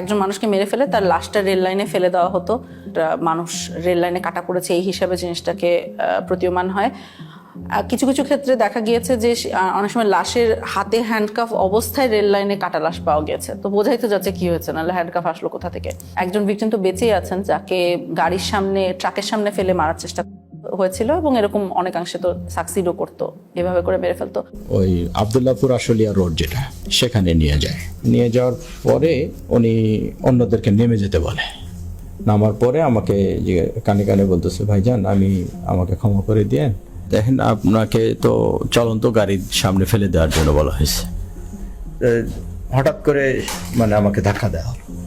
একজন মানুষকে মেরে ফেলে তার লাশটা রেল লাইনে ফেলে দেওয়া হতো। মানুষ রেল লাইনে কাটা পড়েছে, এই হিসাবে জিনিসটাকে প্রতীয়মান হয়। কিছু কিছু ক্ষেত্রে দেখা গিয়েছে যে অনেক সময় লাশের হাতে হ্যান্ডকাফ অবস্থায় রেল লাইনে কাটা লাশ পাওয়া গেছে। তো বোঝাই তো যাচ্ছে কি হয়েছে, নাহলে হ্যান্ডকাফ আসলো কোথা থেকে? একজন ভিকটিম তো বেঁচেই আছেন, যাকে গাড়ির সামনে ট্রাকের সামনে ফেলে মারার চেষ্টা হয়েছিল এবং এরকম অনেকাংশে তো সাকসিডও করতো, এভাবে করে মেরে ফেলতো। ওই আবদুল্লাপুর আশুলিয়া রোড যেটা। সেখানে নিয়ে যায়। নিয়ে যাওয়ার পরে উনি অন্যদেরকে নেমে যেতে বলে। নামার পরে আমাকে যে কানে কানে বলতেছে, ভাইজান, আমি, আমাকে ক্ষমা করে দিয়েন। দেখেন, আপনাকে তো চলন্ত গাড়ির সামনে ফেলে দেওয়ার জন্য বলা হয়েছে। হঠাৎ করে মানে আমাকে ধাক্কা দেওয়া হলো।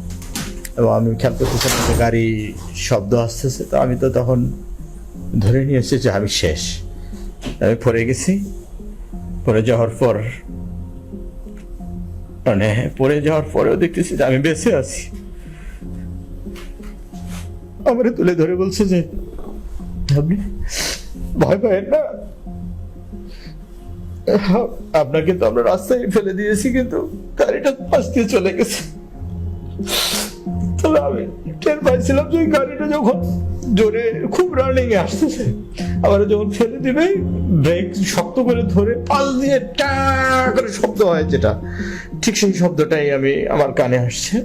এবং আমি খেয়াল করতেছিলাম যে গাড়ি শব্দ আসতেছে, তো আমি তো তখন ধরে নিয়েছি যে আমি শেষ। আমি পড়ে গেছি। পড়ে যাওয়ার পর মানে পড়ে যাওয়ার পরেও দেখতেছি যে আমি বেঁচে আছি। আমারে তুলে ধরে বলছে যে, আপনি ভয় পাবেন না। আপনাকে তো আমরা রাস্তায় ফেলে দিয়েছি, কিন্তু গাড়িটা পাশ দিয়ে চলে গেছে। তবে আমি টের পাইছিলাম যে গাড়িটা যখন জোরে খুব রানিং এ আসতেছে আবার যখন ফেলে দিবে ব্রেক শক্ত করে ধরে পাল দিয়ে টা করে শব্দ হয় যেটা। ঠিক সেই শব্দটাই আমি, আমার কানে আসছে।